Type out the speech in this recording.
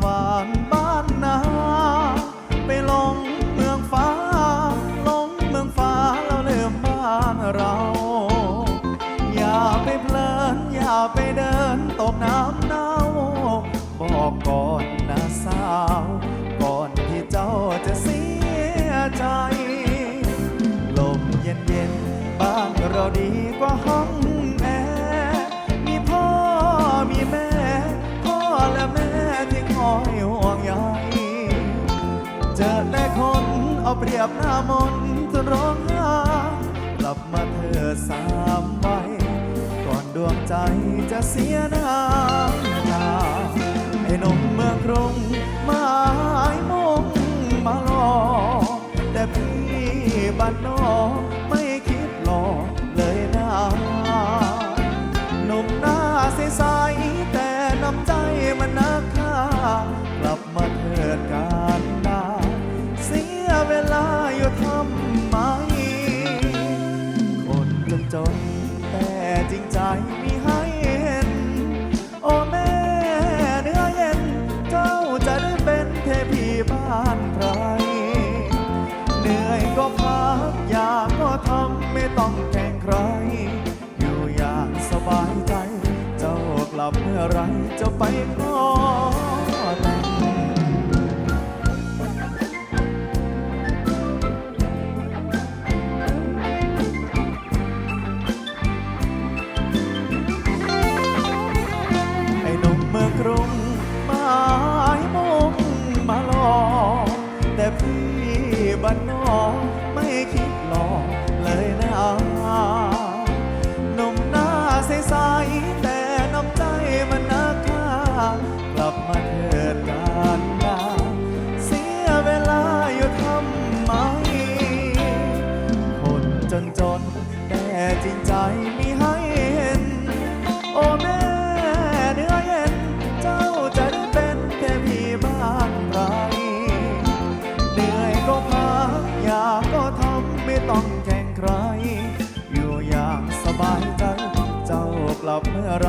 หวานบ้านนาไปลงเมืองฟ้า ลงเมืองฟ้าแล้วลืมบ้านเรา อย่าไปเพลินอย่าไปเดินตกน้ำเน่า บอกก่อนนะสาว ก่อนที่เจ้าจะเสียใจ ลมเย็นเย็นๆบ้านเราดีกว่าห้อง เอเปรียบหน้ามนจนร้องไห้กลับมาเธอสามใบก่อนดวงใจจะเสียน้ำตาไอ้นมเมืองกรุงหมายมงมาหลอแต่พี่บ้านนอก จน แต่จริงใจมีให้เห็น โอ้แม่เนื้อเย็น เจ้าจะได้เป็นเทพีบ้านใครเหนื่อยก็พักอยากก็ทำไม่ต้องแข่งใคร อยู่อย่างสบายใจ เจ้ากลับเมื่อไรจะไปขอ ลับมาเถิดการดาเสียเวลาอยู่ทำไม คนจนจนแต่จริงใจมีให้เห็น โอ้แม่เนื้อเย็น เจ้าจะได้เป็นแค่พี่บ้านไรเหนื่อยก็พักอยากก็ทำไม่ต้องแข่งใคร อยู่อย่างสบายใจ เจ้ากลับเมื่อไหร